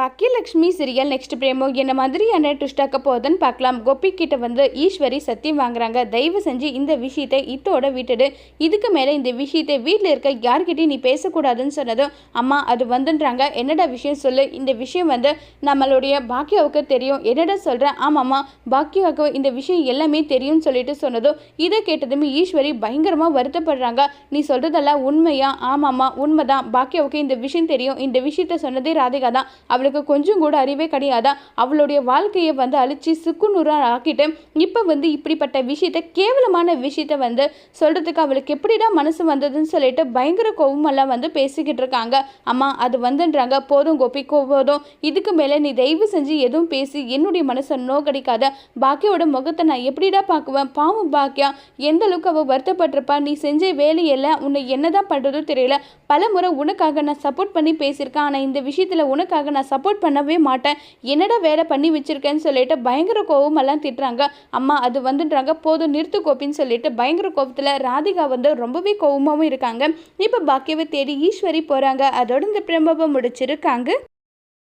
Bhagyalakshmi serial next பிரேமோ என்ன மாதிரியான ட்விஸ்டாக்க போகுதுன்னு பார்க்கலாம். கோபி கிட்ட வந்து ஈஸ்வரி சத்தியம் வாங்குறாங்க. தயவு செஞ்சு இந்த விஷயத்தை இத்தோட விட்டுடு. இதுக்கு மேலே இந்த விஷயத்தை வீட்டில் இருக்க யார்கிட்டையும் நீ பேசக்கூடாதுன்னு சொன்னதும் அம்மா அது வந்துன்றாங்க. என்னடா விஷயம் சொல்லு? இந்த விஷயம் வந்து நம்மளுடைய பாக்கியாவுக்கு தெரியும். என்னடா சொல்கிறேன் ஆமாம்மா பாக்கியாவுக்கு இந்த விஷயம் எல்லாமே தெரியும்னு சொல்லிட்டு சொன்னதும் இதை கேட்டதுமே ஈஸ்வரி பயங்கரமாக வருத்தப்படுறாங்க. நீ சொல்கிறதெல்லாம் உண்மையா? ஆமாம்மா உண்மைதான். பாக்கியாவுக்கு இந்த விஷயம் தெரியும். இந்த விஷயத்த சொன்னதே ராதிகா தான் அவளுக்கு கொஞ்சம் கூட அறிவே கிடையாதா? அவளுடைய வாழ்க்கையை வந்து அழிச்சு சுக்குநூறாக ஆக்கிட்டு இப்போ வந்து இப்படிப்பட்ட விஷயத்த கேவலமான விஷயத்த வந்து சொல்கிறதுக்கு அவளுக்கு எப்படிடா மனசு வந்ததுன்னு சொல்லிட்டு பயங்கர கோவமெல்லாம் வந்து பேசிக்கிட்டு இருக்காங்க. அம்மா அது வந்துன்றாங்க. போதும் கோபி போதும். இதுக்கு மேலே நீ தயவு செஞ்சு எதுவும் பேசி என்னுடைய மனசை நோக்கடிக்காத. பாக்கியோட முகத்தை நான் எப்படிடா பார்க்குவேன்? பாவம் பாக்கியா? எந்த அளவுக்கு அவள் வருத்தப்பட்டிருப்பா? நீ செஞ்ச வேலையெல்லாம் உன்னை என்னதான் பண்ணுறதோ தெரியல. பல முறை உனக்காக நான் சப்போர்ட் பண்ணி பேசியிருக்கேன். ஆனால் இந்த விஷயத்தில் உனக்காக நான் சப்போர்ட் பண்ணவே மாட்டேன். என்னடா வேலை பண்ணி வச்சிருக்கேன்னு சொல்லிட்டு பயங்கர கோவமெல்லாம் திட்டுறாங்க. அம்மா அது வந்துன்றாங்க. போதும் நிறுத்து கோப்பின்னு சொல்லிட்டு பயங்கர கோபத்தில் ராதிகா வந்து ரொம்பவே கோவமாகவும் இருக்காங்க. இப்போ பாக்கியவை தேடி ஈஸ்வரி போகிறாங்க அதோட இந்த பிரம்பவை முடிச்சிருக்காங்க.